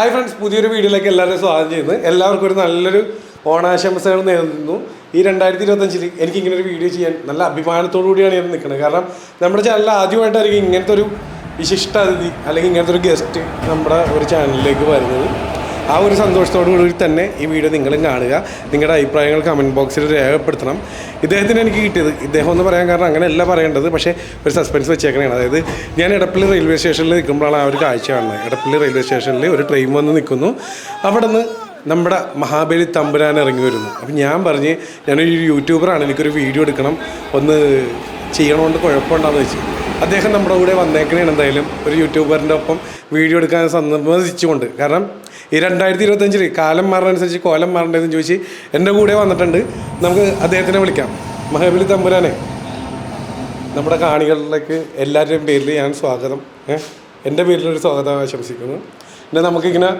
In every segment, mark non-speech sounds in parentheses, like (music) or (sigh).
Hi friends പുതിയൊരു വീഡിയോയിലേക്ക് എല്ലാവരെയും സ്വാഗതം ചെയ്യുന്നു. എല്ലാവർക്കും ഒരു നല്ലൊരു ഓണാശംസകൾ നേരുന്നു. ഈ രണ്ടായിരത്തി ഇരുപത്തഞ്ചിൽ എനിക്ക് ഇങ്ങനെ ഒരു വീഡിയോ ചെയ്യാൻ നല്ല അഭിമാനത്തോടു കൂടിയാണ് ഞാൻ നിൽക്കുന്നത്. കാരണം നമ്മുടെ ചാനൽ ആദ്യമായിട്ടായിരിക്കും ഇങ്ങനത്തെ ഒരു വിശിഷ്ട അതിഥി അല്ലെങ്കിൽ ഇങ്ങനത്തെ ഒരു ഗസ്റ്റ് നമ്മുടെ ഒരു ചാനലിലേക്ക് വരുന്നത്. ആ ഒരു സന്തോഷത്തോടു കൂടി തന്നെ ഈ വീഡിയോ നിങ്ങളും കാണുക. നിങ്ങളുടെ അഭിപ്രായങ്ങൾ കമന്റ് ബോക്സിൽ രേഖപ്പെടുത്തണം. ഇദ്ദേഹത്തിന് എനിക്ക് കിട്ടിയത്. ഇദ്ദേഹം എന്ന് പറയാൻ കാരണം അങ്ങനെയല്ല പറയേണ്ടത്. പക്ഷേ ഒരു സസ്പെൻസ് വെച്ചേക്കണേണ്. അതായത് ഞാൻ ഇടപ്പള്ളി റെയിൽവേ സ്റ്റേഷനിൽ നിൽക്കുമ്പോഴാണ് ആ ഒരു കാഴ്ച കാണുന്നത്. ഇടപ്പള്ളി റെയിൽവേ സ്റ്റേഷനിൽ ഒരു ട്രെയിൻ വന്ന് നിൽക്കുന്നു. അവിടെ നമ്മുടെ മഹാബലി തമ്പുരാൻ ഇറങ്ങി വരുന്നു. അപ്പം ഞാൻ പറഞ്ഞ് ഞാനൊരു യൂട്യൂബറാണ് എനിക്കൊരു വീഡിയോ എടുക്കണം. ഒന്ന് ചെയ്യണോണ്ട് കുഴപ്പമുണ്ടാന്ന് വെച്ച്. അദ്ദേഹം നമ്മുടെ കൂടെ വന്നേക്കണേ എന്തായാലും. ഒരു യൂട്യൂബറിന്റെ ഒപ്പം വീഡിയോ എടുക്കാൻ സമ്മതിച്ചുകൊണ്ട്. കാരണം ഈ രണ്ടായിരത്തി ഇരുപത്തഞ്ചിൽ കാലം മാറുന്നതനുസരിച്ച് കോലം മാറേണ്ടതെന്ന് ചോദിച്ച് എന്റെ കൂടെ വന്നിട്ടുണ്ട്. നമുക്ക് അദ്ദേഹത്തിനെ വിളിക്കാം. മഹാബലി തമ്പുരാനെ നമ്മുടെ കാണികളിലേക്ക് എല്ലാവരുടെയും പേരിൽ ഞാൻ സ്വാഗതം. എന്റെ പേരിലൊരു സ്വാഗതം ആശംസിക്കുന്നു. പിന്നെ നമുക്കിങ്ങനെ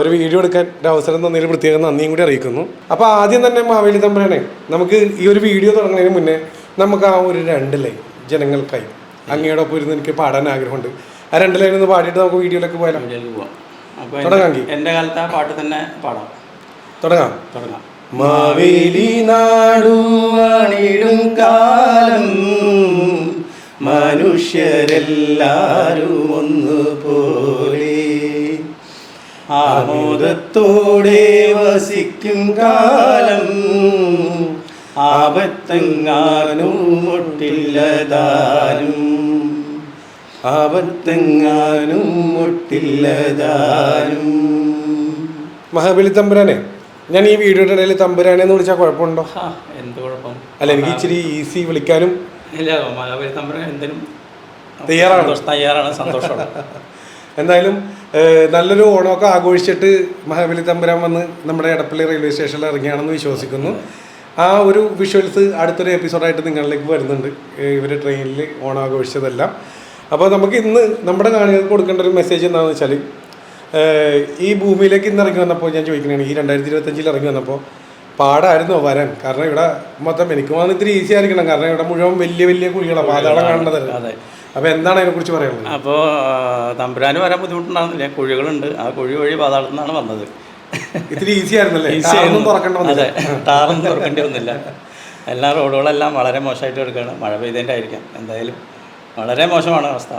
ഒരു വീഡിയോ എടുക്കാൻ ഒരു അവസരം തന്നതിൽ പ്രത്യേകം നന്ദിയും കൂടി അറിയിക്കുന്നു. അപ്പോൾ ആദ്യം തന്നെ മാവേലി തമ്പുരാനെ നമുക്ക് ഈ ഒരു വീഡിയോ തുടങ്ങുന്നതിന് മുന്നേ നമുക്ക് ആ ഒരു രണ്ട് ലൈൻ ജനങ്ങൾക്കായി അങ്ങയോടൊപ്പം ഇരുന്ന് എനിക്ക് പാടാൻ ആഗ്രഹമുണ്ട്. ആ രണ്ട് ലൈൻ ഒന്ന് പാടിയിട്ട് നമുക്ക് വീഡിയോയിലേക്ക് പോയാലോ? അപ്പോൾ എന്റെ കാലത്ത് ആ പാട്ട് തന്നെ പാടാം. തുടങ്ങാം. തുടങ്ങാം. മാവേലി നാടുവാണിടും കാലം. മനുഷ്യരെല്ലാരും ഒന്നുപോലെ. ആമോദത്തോടെ വസിക്കും കാലം. ആപത്തങ്ങാനും മുട്ടില്ലതാനും ആപത്തെങ്ങാനും മുട്ടില്ലതാനും. മഹാബലി തമ്പുരാനെ ഞാൻ ഈ വീഡിയോയുടെ ഇടയിൽ തമ്പുരാനെ എന്ന് വിളിച്ചാൽ കുഴപ്പമുണ്ടോ? ആ എന്ത് കുഴപ്പം? അല്ല എനിക്ക് ഇച്ചിരി ഈസി വിളിക്കാനും ഇല്ല മഹാബലി തമ്പുരാൻ എന്തിനും തയ്യാറാണ്. തയ്യാറാണ് സന്തോഷമാണ്. (laughs) എന്തായാലും നല്ലൊരു ഓണമൊക്കെ ആഘോഷിച്ചിട്ട് മഹാബലി തമ്പുരാൻ വന്ന് നമ്മുടെ എടപ്പള്ളി റെയിൽവേ സ്റ്റേഷനിൽ ഇറങ്ങിയാണെന്ന് വിശ്വസിക്കുന്നു. ആ ഒരു വിഷ്വൽസ് അടുത്തൊരു എപ്പിസോഡായിട്ട് നിങ്ങളിലേക്ക് വരുന്നുണ്ട്. ഇവർ ട്രെയിനിൽ ഓണം ആഘോഷിച്ചതെല്ലാം. അപ്പോൾ നമുക്ക് ഇന്ന് നമ്മുടെ കാണികൾക്ക് കൊടുക്കേണ്ട ഒരു മെസ്സേജ് എന്താണെന്ന് വെച്ചാൽ ഈ ഭൂമിയിലേക്ക് ഇന്ന് ഇറങ്ങി വന്നപ്പോൾ ഞാൻ ചോദിക്കണേ ഈ രണ്ടായിരത്തി ഇരുപത്തഞ്ചിൽ ഇറങ്ങി വന്നപ്പോൾ പാടായിരുന്നു വരാൻ? കാരണം ഇവിടെ മൊത്തം എനിക്ക് വന്ന് ഇത്തിരി ഈസി ആയിരിക്കണം. കാരണം ഇവിടെ മുഴുവൻ വലിയ വലിയ കുഴികളാണ് പാതാളം അതെ അപ്പോൾ എന്താണ് അതിനെക്കുറിച്ച് പറയുന്നത് അപ്പോൾ തമ്പുരാന് വരാൻ ബുദ്ധിമുട്ടുണ്ടാകുന്നില്ല കുഴികളുണ്ട്. ആ കുഴി വഴി പാതാളത്തിൽ നിന്നാണ് വന്നത്. ഇത്തിരി ഈസി ആയിരുന്നല്ലേ? ഈസിയൊന്നും തുറക്കേണ്ട അതെ ടാറൊന്നും തുറക്കേണ്ടി വന്നില്ല. എല്ലാ റോഡുകളെല്ലാം വളരെ മോശമായിട്ട് എടുക്കുകയാണ് മഴ പെയ്തതിന്റെ ആയിരിക്കാം. എന്തായാലും വളരെ മോശമാണ് അവസ്ഥ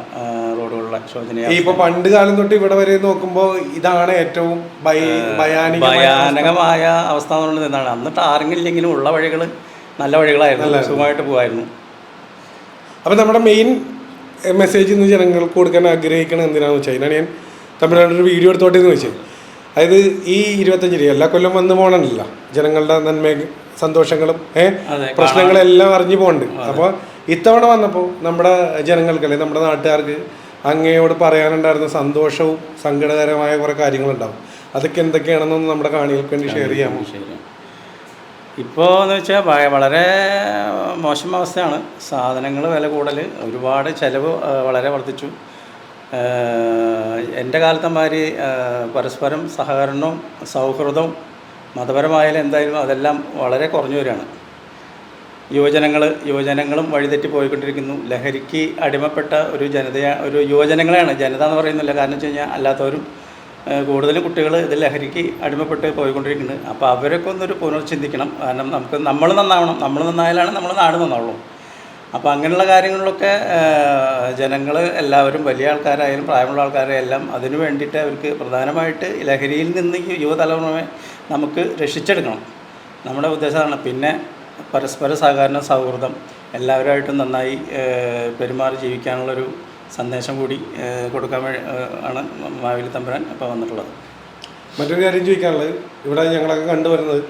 റോഡുകളിലെ ശോചനീയ ഇപ്പൊ പണ്ട് കാലം തൊട്ട് ഇവിടെ വരെ നോക്കുമ്പോ ഇതാണ് ഏറ്റവും ഭയാനകമായ അവസ്ഥ. എന്ന് പറയുന്നത് എന്താണ് അന്ന് ടാറിങ്ങില്ലെങ്കിലും ഉള്ള വഴികൾ നല്ല വഴികളായിരുന്നു സുഖമായിട്ട് പോകായിരുന്നു അപ്പൊ നമ്മുടെ മെയിൻ മെസ്സേജ് ഇന്ന് ജനങ്ങൾക്ക് കൊടുക്കാൻ ആഗ്രഹിക്കണം എന്തിനാന്ന് വെച്ചാൽ അതിനാണ് ഞാൻ തമിഴ്നാട് ഒരു വീഡിയോ എടുത്തോട്ടെ എന്ന് വെച്ചത് അതായത് ഈ ഇരുപത്തഞ്ച് രൂപ എല്ലാ കൊല്ലം വന്ന് പോകണമെന്നില്ല ജനങ്ങളുടെ നന്മ സന്തോഷങ്ങളും ഏഹ് പ്രശ്നങ്ങളും പ്രശ്നങ്ങളെല്ലാം അറിഞ്ഞു പോകണ്ട് അപ്പോൾ ഇത്തവണ വന്നപ്പോൾ നമ്മുടെ ജനങ്ങൾക്ക് അല്ലെങ്കിൽ നമ്മുടെ നാട്ടുകാർക്ക് അങ്ങയോട് പറയാനുണ്ടായിരുന്ന സന്തോഷവും സങ്കടകരമായ കുറേ കാര്യങ്ങളുണ്ടാവും. അതൊക്കെ എന്തൊക്കെയാണെന്നൊന്ന് നമ്മുടെ കാണികൾക്ക് വേണ്ടി ഷെയർ ചെയ്യാമോ? ഇപ്പോൾ എന്ന് വെച്ചാൽ വളരെ മോശം അവസ്ഥയാണ്. സാധനങ്ങൾ വില കൂടൽ ഒരുപാട് ചിലവ് വളരെ വർദ്ധിച്ചു. എന്റെ കാലത്തമാതിരി പരസ്പരം സഹകരണവും സൗഹൃദവും മതപരമായാലും എന്തായാലും അതെല്ലാം വളരെ കുറഞ്ഞു വരികയാണ്. യുവജനങ്ങൾ യുവജനങ്ങളും വഴിതെറ്റി പോയിക്കൊണ്ടിരിക്കുന്നു. ലഹരിക്ക് അടിമപ്പെട്ട ഒരു ജനതയെ ഒരു യുവജനങ്ങളെയാണ്. ജനത എന്ന് പറയുന്നില്ല. കാരണം വെച്ച് കഴിഞ്ഞാൽ അല്ലാത്തവരും കൂടുതലും കുട്ടികൾ ഇത് ലഹരിക്ക് അടിമപ്പെട്ട് പോയിക്കൊണ്ടിരിക്കുന്നുണ്ട് അപ്പോൾ അവരൊക്കെ ഒന്നൊരു പുനർചിന്തിക്കണം. കാരണം നമുക്ക് നമ്മൾ നന്നാവണം. നമ്മൾ നന്നായാലാണ് നമ്മൾ നാട് നന്നാവുള്ളൂ. അപ്പോൾ അങ്ങനെയുള്ള കാര്യങ്ങളിലൊക്കെ ജനങ്ങൾ എല്ലാവരും വലിയ ആൾക്കാരായാലും പ്രായമുള്ള ആൾക്കാരായാലും എല്ലാം അതിനു വേണ്ടിയിട്ട് അവർക്ക് പ്രധാനമായിട്ട് ലഹരിയിൽ നിന്ന് യുവതലമുറയെ നമുക്ക് രക്ഷിച്ചെടുക്കണം. നമ്മുടെ ഉദ്ദേശമാണ് പിന്നെ പരസ്പര സഹകരണ സൗഹൃദം എല്ലാവരുമായിട്ടും നന്നായി പെരുമാറി ജീവിക്കാനുള്ളൊരു സന്ദേശം കൂടി കൊടുക്കാൻ ആണ് മാവേലി തമ്പുരാൻ ഇപ്പോൾ വന്നിട്ടുള്ളത്. മറ്റൊരു കാര്യം ചോദിക്കാനുള്ളത്. ഇവിടെ ഞങ്ങളൊക്കെ കണ്ടുവരുന്നത്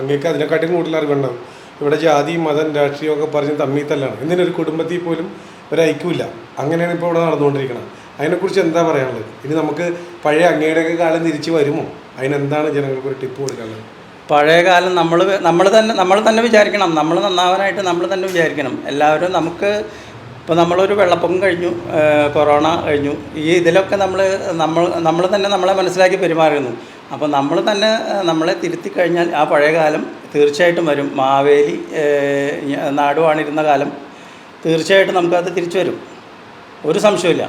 അങ്ങേക്ക് അതിനെക്കാട്ടിയും കൂടുതൽ അറിവുണ്ടാവും ഇവിടെ ജാതി മതം രാഷ്ട്രീയമൊക്കെ പറഞ്ഞ് തമ്മിൽ തല്ലാണ് എന്തിനൊരു കുടുംബത്തിൽ പോലും ഒരു ഐക്യമില്ല അങ്ങനെയാണ് ഇപ്പോൾ ഇവിടെ നടന്നുകൊണ്ടിരിക്കുന്നത് അതിനെക്കുറിച്ച് എന്താ പറയാനുള്ളത്? ഇനി നമുക്ക് പഴയ അങ്ങയുടെയൊക്കെ കാലം തിരിച്ചു വരുമോ? അതിനെന്താണ് ജനങ്ങൾക്ക് ഒരു ടിപ്പ് കൊടുക്കാനുള്ളത്? പഴയ കാലം നമ്മൾ നമ്മൾ തന്നെ നമ്മൾ തന്നെ വിചാരിക്കണം. നമ്മൾ നന്നാവാനായിട്ട് നമ്മൾ തന്നെ വിചാരിക്കണം. എല്ലാവരും നമുക്ക് ഇപ്പോൾ നമ്മളൊരു വെള്ളപ്പൊക്കം കഴിഞ്ഞു കൊറോണ കഴിഞ്ഞു. ഈ ഇതിലൊക്കെ നമ്മൾ നമ്മൾ നമ്മൾ തന്നെ നമ്മളെ മനസ്സിലാക്കി പെരുമാറുന്നു അപ്പോൾ നമ്മൾ തന്നെ നമ്മളെ തിരുത്തി കഴിഞ്ഞാൽ ആ പഴയ കാലം തീർച്ചയായിട്ടും വരും. മാവേലി നാടുവാണിരുന്ന കാലം. തീർച്ചയായിട്ടും നമുക്കത് തിരിച്ചു വരും. ഒരു സംശയമില്ല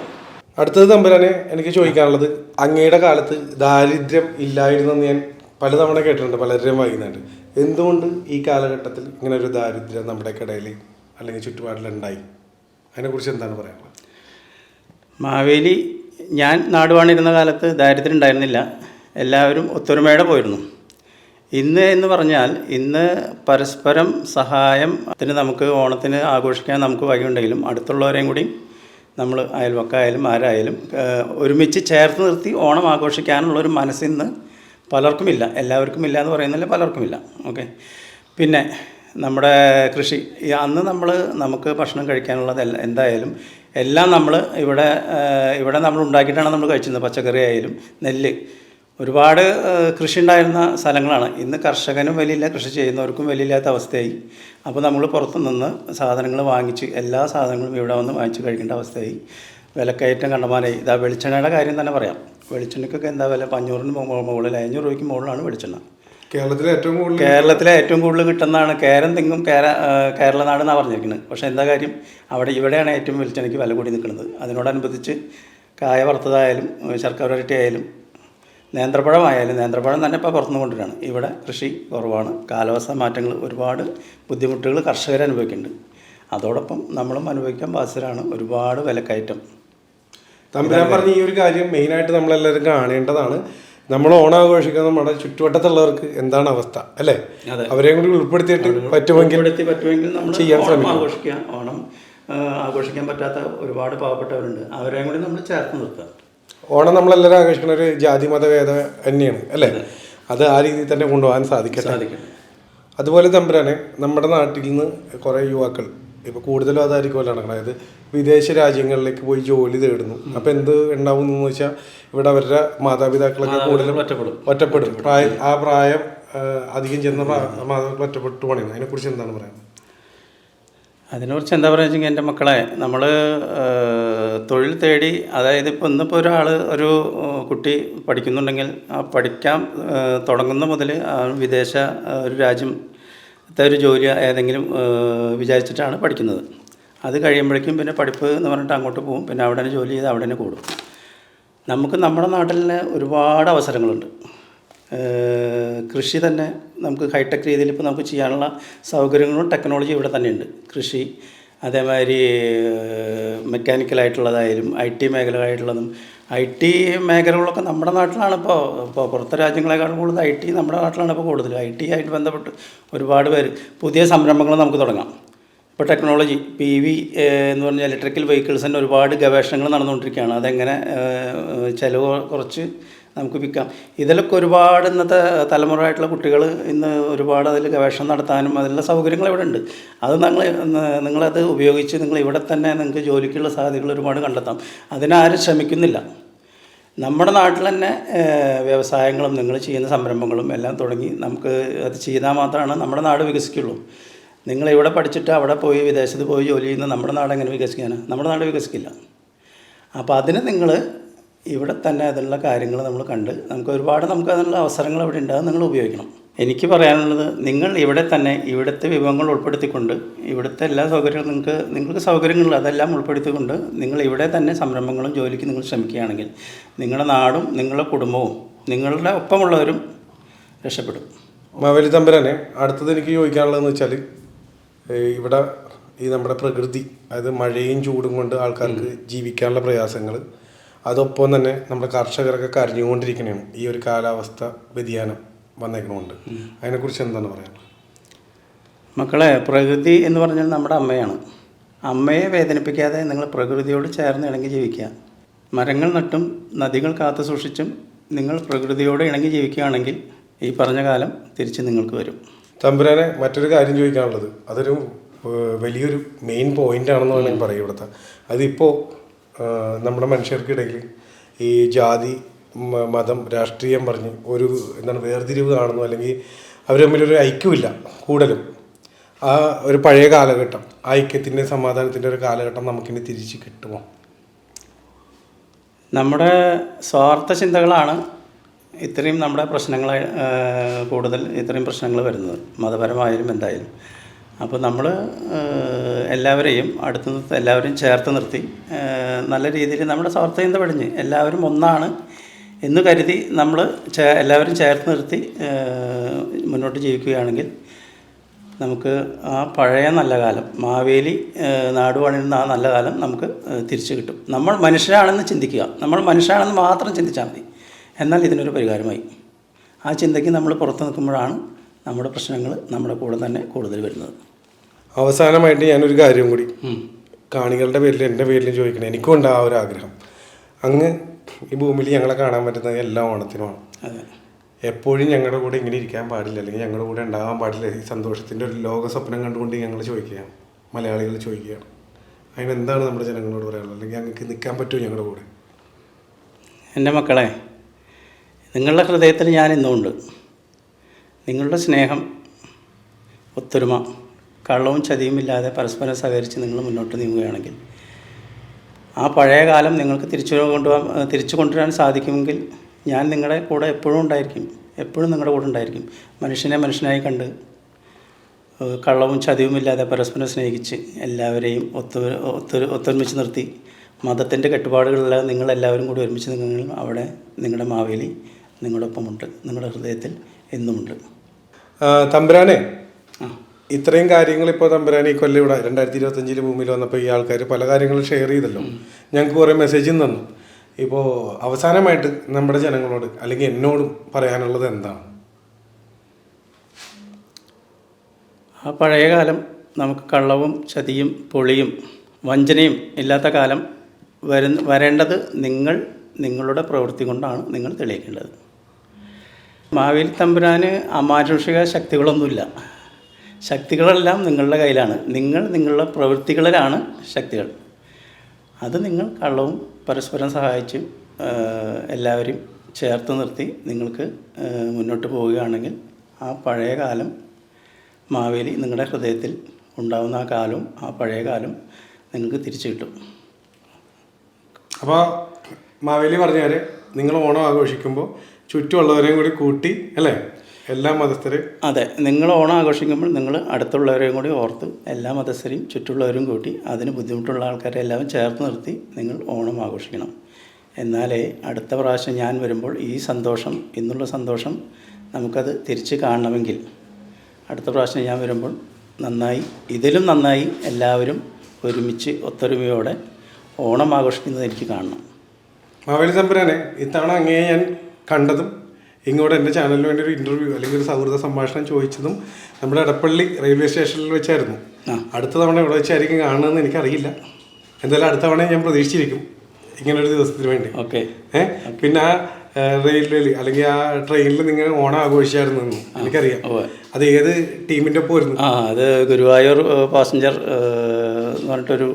അടുത്തത് തമ്പുരാനെ എനിക്ക് ചോദിക്കാനുള്ളത് അങ്ങയുടെ കാലത്ത് ദാരിദ്ര്യം ഇല്ലായിരുന്നെന്ന് ഞാൻ പലതവണ കേട്ടിട്ടുണ്ട് പലരുടെയും വായിക്കുന്നുണ്ട്. എന്തുകൊണ്ട് ഈ കാലഘട്ടത്തിൽ ഇങ്ങനെ ഒരു ദാരിദ്ര്യം നമ്മുടെ ഇടയിൽ അല്ലെങ്കിൽ ചുറ്റുപാടിലുണ്ടായി അതിനെക്കുറിച്ച് എന്താണ് പറയാനുള്ളത്? മാവേലി ഞാൻ നാടുവാണിരുന്ന കാലത്ത് ദാരിദ്ര്യം ഉണ്ടായിരുന്നില്ല. എല്ലാവരും ഒത്തൊരുമയോടെ പോയിരുന്നു. ഇന്ന് എന്ന് പറഞ്ഞാൽ ഇന്ന് പരസ്പരം സഹായം ത്തിന് നമുക്ക് ഓണത്തിന് ആഘോഷിക്കാൻ നമുക്ക് വഴിയുണ്ടെങ്കിലും അടുത്തുള്ളവരെയും കൂടി നമ്മൾ അയൽവക്കായാലും ആരായാലും ഒരുമിച്ച് ചേർത്ത് നിർത്തി ഓണം ആഘോഷിക്കാനുള്ളൊരു മനസ്സിന്ന് പലർക്കുമില്ല. എല്ലാവർക്കും ഇല്ല എന്ന് പറയുന്നില്ല പലർക്കുമില്ല. ഓക്കെ. പിന്നെ നമ്മുടെ കൃഷി. അന്ന് നമ്മൾ നമുക്ക് ഭക്ഷണം കഴിക്കാനുള്ളത് എന്തായാലും എല്ലാം നമ്മൾ ഇവിടെ ഇവിടെ നമ്മൾ ഉണ്ടാക്കിയിട്ടാണ് നമ്മൾ കഴിച്ചിരുന്നത്. പച്ചക്കറി ആയാലും നെല്ല്. ഒരുപാട് കൃഷി ഉണ്ടായിരുന്ന സ്ഥലങ്ങളാണ്. ഇന്ന് കർഷകനും വലിയില്ല കൃഷി ചെയ്യുന്നവർക്കും വലിയില്ലാത്ത അവസ്ഥയായി. അപ്പോൾ നമ്മൾ പുറത്തു നിന്ന് സാധനങ്ങൾ വാങ്ങിച്ച് എല്ലാ സാധനങ്ങളും ഇവിടെ വന്ന് വാങ്ങിച്ച് കഴിക്കേണ്ട അവസ്ഥയായി. വിലക്കയറ്റം കണ്ടമാനായി ഇതാ വെളിച്ചെണ്ണയുടെ കാര്യം തന്നെ പറയാം. വെളിച്ചെണ്ണയ്ക്കൊക്കെ എന്താ വില? അഞ്ഞൂറിന് മുകളിൽ അഞ്ഞൂറ് രൂപയ്ക്ക് മുകളിലാണ് വെളിച്ചെണ്ണ. കേരളത്തിലെ ഏറ്റവും കൂടുതൽ കേരളത്തിലെ ഏറ്റവും കൂടുതൽ കിട്ടുന്നതാണ് കേരം തെങ്ങും കേര കേരള നാട് എന്നാണ് പറഞ്ഞിരിക്കുന്നത് പക്ഷേ എന്താ കാര്യം? അവിടെ ഇവിടെയാണ് ഏറ്റവും വെളിച്ചെണ്ണയ്ക്ക് വില കൂടി നിൽക്കുന്നത്. അതിനോടനുബന്ധിച്ച് കായ വറുത്തതായാലും ശർക്കര വരട്ടി ആയാലും നേന്ത്രപ്പഴമായാലും നേന്ത്രപ്പഴം തന്നെ ഇപ്പോൾ പുറത്തുനിന്ന് കൊണ്ടുവരാണ്. ഇവിടെ കൃഷി കുറവാണ്. കാലാവസ്ഥ മാറ്റങ്ങൾ ഒരുപാട് ബുദ്ധിമുട്ടുകൾ കർഷകർ അനുഭവിക്കുന്നുണ്ട് അതോടൊപ്പം നമ്മളും അനുഭവിക്കാൻ ബാധ്യതരാണ് ഒരുപാട് വിലക്കയറ്റം. തമ്പുരാൻ പറഞ്ഞ ഈ ഒരു കാര്യം മെയിനായിട്ട് നമ്മളെല്ലാവരും കാണേണ്ടതാണ്. നമ്മൾ ഓണാഘോഷിക്കുന്ന നമ്മുടെ ചുറ്റുവട്ടത്തുള്ളവർക്ക് എന്താണ് അവസ്ഥ അല്ലേ? അവരെ കൂടി ഉൾപ്പെടുത്തിയിട്ട് പറ്റുമെങ്കിൽ ചെയ്യാൻ. ആഘോഷിക്കുക ഓണം ആഘോഷിക്കാൻ പറ്റാത്ത ഒരുപാട് പാവപ്പെട്ടവരുണ്ട്. അവരെയും കൂടി നമ്മൾ ചേർത്ത് നിർത്തുക. ഓണം നമ്മളെല്ലാവരും ആഘോഷിക്കുന്ന ഒരു ജാതി മതഭേദ തന്നെയാണ് അല്ലേ? അത്. ആ രീതിയിൽ തന്നെ കൊണ്ടുപോകാൻ സാധിക്കട്ടെ. സാധിക്കും അതുപോലെ തമ്പുരാനെ നമ്മുടെ നാട്ടിൽ നിന്ന് കുറേ യുവാക്കൾ ഇപ്പോൾ കൂടുതലും അതായിരിക്കുമല്ലോ നടക്കുന്നത് അതായത് വിദേശ രാജ്യങ്ങളിലേക്ക് പോയി ജോലി തേടുന്നു. അപ്പം എന്ത് ഉണ്ടാവും എന്ന് വെച്ചാൽ ഇവിടെ അവരുടെ മാതാപിതാക്കളൊക്കെ കൂടുതലും ഒറ്റപ്പെടും. ഒറ്റപ്പെടും. പ്രായം ആ പ്രായം അധികം ചെന്ന മാതാപിതാക്കൾ ഒറ്റപ്പെട്ടു പണിയുന്നു. അതിനെക്കുറിച്ച് എന്താണ് പറയുന്നത് അതിനെക്കുറിച്ച് എന്താ പറയുക വെച്ചെങ്കിൽ എന്റെ മക്കളെ നമ്മൾ തൊഴിൽ തേടി അതായത് ഇപ്പോൾ ഇന്നിപ്പോൾ ഒരാൾ ഒരു കുട്ടി പഠിക്കുന്നുണ്ടെങ്കിൽ ആ പഠിക്കാൻ തുടങ്ങുന്ന മുതൽ ആ വിദേശ ഒരു രാജ്യത്തെ ഒരു ജോലി ഏതെങ്കിലും വിചാരിച്ചിട്ടാണ് പഠിക്കുന്നത്. അത് കഴിയുമ്പോഴേക്കും പിന്നെ പഠിപ്പ് എന്ന് പറഞ്ഞിട്ട് അങ്ങോട്ട് പോകും. പിന്നെ അവിടെ തന്നെ ജോലി ചെയ്ത് അവിടെ തന്നെ കൂടും. നമുക്ക് നമ്മുടെ നാട്ടിൽ തന്നെ ഒരുപാട് അവസരങ്ങളുണ്ട്. കൃഷി തന്നെ നമുക്ക് ഹൈടെക് രീതിയിൽ ഇപ്പോൾ നമുക്ക് ചെയ്യാനുള്ള സൗകര്യങ്ങളും ടെക്നോളജി ഇവിടെ തന്നെയുണ്ട്. കൃഷി അതേമാതിരി മെക്കാനിക്കലായിട്ടുള്ളതായാലും ഐ ടി മേഖലകളായിട്ടുള്ളതും ഐ ടി മേഖലകളൊക്കെ നമ്മുടെ നാട്ടിലാണ് ഇപ്പോൾ ഇപ്പോൾ പുറത്തെ രാജ്യങ്ങളെക്കാളും കൂടുതൽ ഐ ടി നമ്മുടെ നാട്ടിലാണ് ഇപ്പോൾ കൂടുതൽ. ഐ ടി ആയിട്ട് ബന്ധപ്പെട്ട് ഒരുപാട് പേര് പുതിയ സംരംഭങ്ങൾ നമുക്ക് തുടങ്ങാം. ഇപ്പോൾ ടെക്നോളജി പി വി എന്ന് പറഞ്ഞാൽ ഇലക്ട്രിക്കൽ വെഹിക്കിൾസ് വെഹിക്കിൾസിന്റെ ഒരുപാട് ഗവേഷണങ്ങൾ നടന്നുകൊണ്ടിരിക്കുകയാണ്. അതെങ്ങനെ ചിലവ് കുറച്ച് നമുക്ക് വിൽക്കാം. ഇതിലൊക്കെ ഒരുപാട് ഇന്നത്തെ തലമുറയായിട്ടുള്ള കുട്ടികൾ ഇന്ന് ഒരുപാട് അതിൽ ഗവേഷണം നടത്താനും അതിനുള്ള സൗകര്യങ്ങൾ ഇവിടെ ഉണ്ട്. അത് നിങ്ങൾ നിങ്ങളത് ഉപയോഗിച്ച് നിങ്ങൾ ഇവിടെ തന്നെ നിങ്ങൾക്ക് ജോലിക്കുള്ള സാധ്യതകൾ ഒരുപാട് കണ്ടെത്താം. അതിനാരും ശ്രമിക്കുന്നില്ല. നമ്മുടെ നാട്ടിൽ തന്നെ വ്യവസായങ്ങളും നിങ്ങൾ ചെയ്യുന്ന സംരംഭങ്ങളും എല്ലാം തുടങ്ങി നമുക്ക് അത് ചെയ്താൽ മാത്രമാണ് നമ്മുടെ നാട് വികസിക്കുള്ളൂ നിങ്ങൾ ഇവിടെ പഠിച്ചിട്ട് അവിടെ പോയി വിദേശത്ത് പോയി ജോലി ചെയ്യുന്ന നമ്മുടെ നാട് എങ്ങനെ വികസിക്കാനാണ് നമ്മുടെ നാട് വികസിക്കില്ല. അപ്പോൾ അതിന് നിങ്ങൾ ഇവിടെ തന്നെ അതിനുള്ള കാര്യങ്ങൾ നമ്മൾ കണ്ട് നമുക്ക് ഒരുപാട് നമുക്ക് അതിനുള്ള അവസരങ്ങൾ ഇവിടെ ഉണ്ട് അത് നിങ്ങൾ ഉപയോഗിക്കണം. എനിക്ക് പറയാനുള്ളത് നിങ്ങൾ ഇവിടെ തന്നെ ഇവിടുത്തെ വിഭവങ്ങൾ ഉൾപ്പെടുത്തിക്കൊണ്ട് ഇവിടുത്തെ എല്ലാ സൗകര്യങ്ങളും നിങ്ങൾക്ക് നിങ്ങൾക്ക് സൗകര്യങ്ങൾ അതെല്ലാം ഉൾപ്പെടുത്തിക്കൊണ്ട് നിങ്ങൾ ഇവിടെ തന്നെ സംരംഭങ്ങളും ജോലിക്ക് നിങ്ങൾ ശ്രമിക്കുകയാണെങ്കിൽ നിങ്ങളുടെ നാടും നിങ്ങളുടെ കുടുംബവും നിങ്ങളുടെ ഒപ്പമുള്ളവരും രക്ഷപ്പെടും. മാവേലി തമ്പുരാനെ അടുത്തത് എനിക്ക് ചോദിക്കാനുള്ളതെന്ന് വെച്ചാൽ ഇവിടെ ഈ നമ്മുടെ പ്രകൃതി അതായത് മഴയും ചൂടും കൊണ്ട് ആൾക്കാർക്ക് ജീവിക്കാനുള്ള പ്രയാസങ്ങൾ അതൊപ്പം തന്നെ നമ്മുടെ കർഷകരൊക്കെ കരഞ്ഞുകൊണ്ടിരിക്കണതാണ് ഈ ഒരു കാലാവസ്ഥ വ്യതിയാനം വന്നേക്കണമുണ്ട് അതിനെക്കുറിച്ച് എന്താണ് പറയുക മക്കളെ പ്രകൃതി എന്ന് പറഞ്ഞാൽ നമ്മുടെ അമ്മയാണ്. അമ്മയെ വേദനിപ്പിക്കാതെ നിങ്ങൾ പ്രകൃതിയോട് ചേർന്ന് ഇണങ്ങി ജീവിക്കുക. മരങ്ങൾ നട്ടും നദികൾ കാത്തു സൂക്ഷിച്ചും നിങ്ങൾ പ്രകൃതിയോട് ഇണങ്ങി ജീവിക്കുകയാണെങ്കിൽ ഈ പറഞ്ഞ കാലം തിരിച്ച് നിങ്ങൾക്ക് വരും. തമ്പുരാനെ മറ്റൊരു കാര്യം ചോദിക്കാനുള്ളത്. അതൊരു വലിയൊരു മെയിൻ പോയിന്റ് ആണെന്ന് വേണമെങ്കിൽ പറയും ഇവിടുത്തെ. അതിപ്പോൾ നമ്മുടെ മനുഷ്യർക്കിടയിൽ ഈ ജാതി മതം രാഷ്ട്രീയം പറഞ്ഞ് ഒരു എന്താണ് വേർതിരിവ് കാണുന്നു അല്ലെങ്കിൽ അവർ തമ്മിലൊരു ഐക്യമില്ല കൂടുതലും ആ ഒരു പഴയ കാലഘട്ടം ആ ഐക്യത്തിന്റെ സമാധാനത്തിന്റെ ഒരു കാലഘട്ടം നമുക്കിനി തിരിച്ച് കിട്ടുമോ? നമ്മുടെ സ്വാർത്ഥ ചിന്തകളാണ് ഇത്രയും നമ്മുടെ പ്രശ്നങ്ങൾ കൂടുതൽ ഇത്രയും പ്രശ്നങ്ങൾ വരുന്നത്. മതപരമായാലും എന്തായാലും. അപ്പോൾ നമ്മൾ എല്ലാവരെയും അടുത്ത് എല്ലാവരെയും ചേർത്ത് നിർത്തി നല്ല രീതിയിൽ നമ്മുടെ സ്വാർത്ഥത പടിഞ്ഞ്? എല്ലാവരും ഒന്നാണ് എന്ന് കരുതി നമ്മൾ എല്ലാവരും ചേർത്ത് നിർത്തി മുന്നോട്ട് ജീവിക്കുകയാണെങ്കിൽ നമുക്ക് ആ പഴയ നല്ല കാലം മാവേലി നാട് പണിയുന്ന ആ നല്ല കാലം നമുക്ക് തിരിച്ചു കിട്ടും. നമ്മൾ മനുഷ്യരാണെന്ന് ചിന്തിക്കുക. നമ്മൾ മനുഷ്യരാണെന്ന് മാത്രം ചിന്തിച്ചാൽ മതി. എന്നാൽ ഇതിനൊരു പരിഹാരമായി. ആ ചിന്തയ്ക്ക് നമ്മൾ പുറത്ത് നിൽക്കുമ്പോഴാണ് നമ്മുടെ പ്രശ്നങ്ങൾ നമ്മുടെ കൂടെ തന്നെ കൂടുതൽ വരുന്നത്. അവസാനമായിട്ട് ഞാനൊരു കാര്യം കൂടി. കാണികളുടെ പേരിൽ എന്റെ പേരിൽ ചോദിക്കണം. എനിക്കും ഉണ്ട് ആ ഒരു ആഗ്രഹം. അങ്ങ് ഈ ഭൂമിയിൽ ഞങ്ങളെ കാണാൻ പറ്റുന്നത് എല്ലാ ഓണത്തിനുമാണ് എപ്പോഴും ഞങ്ങളുടെ കൂടെ ഇങ്ങനെ ഇരിക്കാൻ പാടില്ല. അല്ലെങ്കിൽ ഞങ്ങളുടെ കൂടെ ഉണ്ടാകാൻ പാടില്ല. ഈ സന്തോഷത്തിന്റെ ഒരു ലോക സ്വപ്നം കണ്ടുകൊണ്ട് ഞങ്ങൾ ചോദിക്കുകയാണ്. മലയാളികൾ ചോദിക്കുകയാണ്. അതിനെന്താണ് നമ്മുടെ ജനങ്ങളോട് പറയാനുള്ളത്? അല്ലെങ്കിൽ ഞങ്ങൾക്ക് നിൽക്കാൻ പറ്റുമോ ഞങ്ങളുടെ കൂടെ? എന്റെ മക്കളെ നിങ്ങളുടെ ഹൃദയത്തിൽ ഞാൻ ഇന്നുമുണ്ട് നിങ്ങളുടെ സ്നേഹം ഒത്തൊരുമ കള്ളവും ചതിയുമില്ലാതെ പരസ്പരം സഹകരിച്ച് നിങ്ങൾ മുന്നോട്ട് നീങ്ങുകയാണെങ്കിൽ ആ പഴയ കാലം നിങ്ങൾക്ക് തിരിച്ചു കൊണ്ടുപോകാൻ തിരിച്ചു കൊണ്ടുവരാൻ സാധിക്കുമെങ്കിൽ ഞാൻ നിങ്ങളുടെ കൂടെ എപ്പോഴും ഉണ്ടായിരിക്കും. എപ്പോഴും നിങ്ങളുടെ കൂടെ ഉണ്ടായിരിക്കും. മനുഷ്യനെ മനുഷ്യനായി കണ്ട് കള്ളവും ചതിവുമില്ലാതെ പരസ്പരം സ്നേഹിച്ച് എല്ലാവരെയും ഒത്തു ഒത്തൊരു ഒത്തൊരുമിച്ച് നിർത്തി മതത്തിന്റെ കെട്ടുപാടുകളില്ലാതെ നിങ്ങളെല്ലാവരും കൂടി ഒരുമിച്ച് നിങ്ങൾ അവിടെ നിങ്ങളുടെ മാവേലി നിങ്ങളുടെ ഒപ്പമുണ്ട് നിങ്ങളുടെ ഹൃദയത്തിൽ എന്നുമുണ്ട്. തമ്പുരാനെ ഇത്രയും കാര്യങ്ങൾ ഇപ്പോൾ തമ്പുരാൻ ഈ കൊല്ലം ഇവിടെ രണ്ടായിരത്തി ഇരുപത്തഞ്ചിൽ ഭൂമിയിൽ വന്നപ്പോൾ ഈ ആൾക്കാർ പല കാര്യങ്ങളും ഷെയർ ചെയ്തല്ലോ. ഞങ്ങൾക്ക് കുറേ മെസ്സേജും തന്നു. ഇപ്പോൾ അവസാനമായിട്ട് നമ്മുടെ ജനങ്ങളോട് അല്ലെങ്കിൽ എന്നോടും പറയാനുള്ളത് എന്താണ്? ആ പഴയ കാലം നമുക്ക് കള്ളവും ചതിയും പൊളിയും വഞ്ചനയും ഇല്ലാത്ത കാലം വരുന്ന വരേണ്ടത് നിങ്ങൾ നിങ്ങളുടെ പ്രവൃത്തി കൊണ്ടാണ് നിങ്ങൾ തെളിയിക്കേണ്ടത്. മാവേലി തമ്പുരാന് അമാനുഷിക ശക്തികളൊന്നുമില്ല. ശക്തികളെല്ലാം നിങ്ങളുടെ കയ്യിലാണ്. നിങ്ങൾ നിങ്ങളുടെ പ്രവൃത്തികളിലാണ് ശക്തികൾ. അത് നിങ്ങൾ കള്ളവും പരസ്പരം സഹായിച്ച് എല്ലാവരും ചേർത്ത് നിർത്തി നിങ്ങൾക്ക് മുന്നോട്ട് പോവുകയാണെങ്കിൽ ആ പഴയ കാലം മാവേലി നിങ്ങളുടെ ഹൃദയത്തിൽ ഉണ്ടാവുന്ന ആ കാലവും ആ പഴയ കാലം നിങ്ങൾക്ക് തിരിച്ചു കിട്ടും. അപ്പോൾ മാവേലി പറഞ്ഞാൽ നിങ്ങൾ ഓണം ആഘോഷിക്കുമ്പോൾ ചുറ്റുമുള്ളവരെയും കൂടി കൂട്ടി അല്ലേ? എല്ലാ മതസ്ഥരെ അതെ നിങ്ങൾ ഓണം ആഘോഷിക്കുമ്പോൾ നിങ്ങൾ അടുത്തുള്ളവരെയും കൂടി ഓർത്ത് എല്ലാ മതസ്ഥരെയും ചുറ്റുള്ളവരും കൂട്ടി അതിന് ബുദ്ധിമുട്ടുള്ള ആൾക്കാരെ എല്ലാവരും ചേർത്ത് നിർത്തി നിങ്ങൾ ഓണം ആഘോഷിക്കണം. എന്നാലേ അടുത്ത പ്രാവശ്യം ഞാൻ വരുമ്പോൾ ഈ സന്തോഷം ഇന്നുള്ള സന്തോഷം നമുക്കത് തിരിച്ച് കാണണമെങ്കിൽ. അടുത്ത പ്രാവശ്യം ഞാൻ വരുമ്പോൾ നന്നായി ഇതിലും നന്നായി എല്ലാവരും ഒരുമിച്ച് ഒത്തൊരുമയോടെ ഓണം ആഘോഷിക്കുന്നത് എനിക്ക് കാണണം. മാവേലി തമ്പുരാനെ ഇത്തവണ അങ്ങേ ഞാൻ കണ്ടതും ഇങ്ങോട്ട് എന്റെ ചാനലിന് വേണ്ടി ഒരു ഇന്റർവ്യൂ അല്ലെങ്കിൽ ഒരു സൗഹൃദ സംഭാഷണം ചോദിച്ചതും നമ്മുടെ എടപ്പള്ളി റെയിൽവേ സ്റ്റേഷനിൽ വെച്ചായിരുന്നു. അടുത്ത തവണ എവിടെ വെച്ചായിരിക്കും കാണുന്നതെന്ന് എനിക്കറിയില്ല. എന്തായാലും അടുത്ത തവണ ഞാൻ പ്രതീക്ഷിച്ചിരിക്കും ഇങ്ങനൊരു ദിവസത്തിന് വേണ്ടി. ഓക്കെ. ഏഹ് പിന്നെ ആ റെയിൽവേയിൽ അല്ലെങ്കിൽ ആ ട്രെയിനിൽ നിങ്ങൾ ഓണം ആഘോഷിച്ചായിരുന്നു എനിക്കറിയാം. അത് ഏത് ടീമിന്റെ ഒപ്പം വരുന്നു ആ അത് ഗുരുവായൂർ പാസഞ്ചർ എന്ന് പറഞ്ഞിട്ടൊരു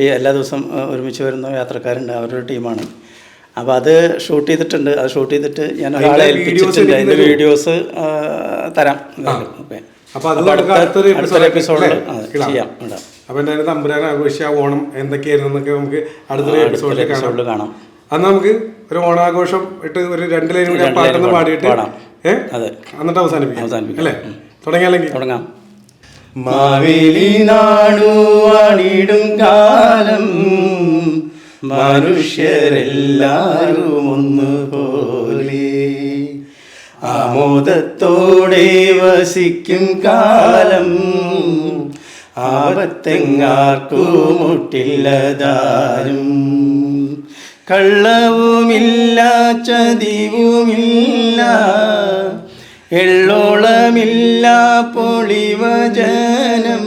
എല്ലാ ദിവസം ഒരുമിച്ച് വരുന്ന യാത്രക്കാരുണ്ട്. അവരുടെ ടീമാണ്. അപ്പോൾ അത് ഷൂട്ട് ചെയ്തിട്ടുണ്ട്. അത് ഷൂട്ട് ചെയ്തിട്ട് ഞാൻ ഒരാളെ ഏൽപ്പിച്ചിട്ടുണ്ട്. അതിന്റെ വീഡിയോസ് തരാം. ഓക്കെ. അടുത്തൊരു എപ്പിസോഡിൽ ചെയ്യാം. ഇടാം. അപ്പോൾ എന്തായാലും തമ്പുരാൻ ആഘോഷിച്ച ഓണം എന്തൊക്കെയായിരുന്നു എന്നൊക്കെ നമുക്ക് അടുത്തൊരു അടുത്തൊരു എപ്പിസോഡിൽ കാണാം. എപ്പിസോഡിൽ കാണാം. അന്ന് നമുക്ക് ഒരു ഓണാഘോഷം ഇട്ട് ഒരു രണ്ട് ലൈൻ കൂടി പാട്ടൊന്ന് പാടിയിട്ട് ഏഹ് അതെ. എന്നിട്ട് അവസാനിപ്പിക്കാം. അവസാനിപ്പിക്കാം. അല്ലേ? തുടങ്ങിയാലെങ്കിൽ തുടങ്ങാം. മാവേലി നാടു അണിടും കാലം. മനുഷ്യരെല്ലാരും ഒന്നുപോലെ ആമോദത്തോടെ വസിക്കും കാലം. ആപത്തെങ്ങാർക്കും മുട്ടില്ലതാരും കള്ളവുമില്ല ചതിവുമില്ല എള്ളോളമില്ല പൊളിവചനം.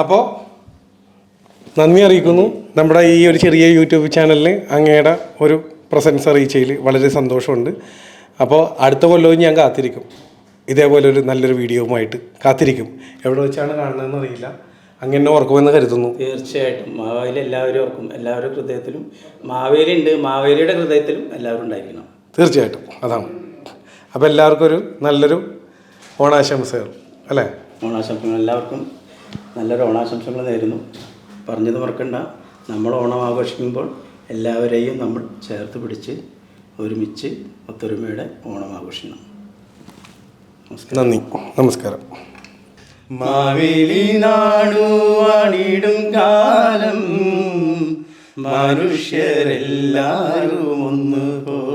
അപ്പോൾ നന്ദി അറിയിക്കുന്നു. നമ്മുടെ ഈ ഒരു ചെറിയ യൂട്യൂബ് ചാനലിൽ അങ്ങയുടെ ഒരു പ്രസൻസ് അറിയിച്ചതിൽ വളരെ സന്തോഷമുണ്ട്. അപ്പോൾ അടുത്ത കൊല്ലവും ഞാൻ കാത്തിരിക്കും. ഇതേപോലെ ഒരു നല്ലൊരു വീഡിയോവുമായിട്ട് കാത്തിരിക്കും. എവിടെ വെച്ചാണ് കാണുന്നതെന്ന് അറിയില്ല. അങ്ങനെ ഓർക്കുമെന്ന് കരുതുന്നു. തീർച്ചയായിട്ടും. മാവേലി എല്ലാവരും ഓർക്കും എല്ലാവരുടെ ഹൃദയത്തിലും മാവേലി ഉണ്ട് മാവേലിയുടെ ഹൃദയത്തിലും എല്ലാവരും ഉണ്ടായിരിക്കണം. തീർച്ചയായിട്ടും. അതാണ്. അപ്പോൾ എല്ലാവർക്കും ഒരു നല്ലൊരു ഓണാശംസകൾ. അല്ലേ? ഓണാശംസകൾ. എല്ലാവർക്കും നല്ലൊരു ഓണാശംസകൾ നേരുന്നു. പറഞ്ഞത് മറക്കണ്ട. നമ്മൾ ഓണം ആഘോഷിക്കുമ്പോൾ എല്ലാവരെയും നമ്മൾ ചേർത്ത് പിടിച്ച് ഒരുമിച്ച് ഒത്തൊരുമയുടെ ഓണം ആഘോഷിക്കണം. നന്ദി. നമസ്കാരം. മാവേലി നാടു അണിടും കാലം. മനുഷ്യരെല്ലാരും ഒന്നുപോ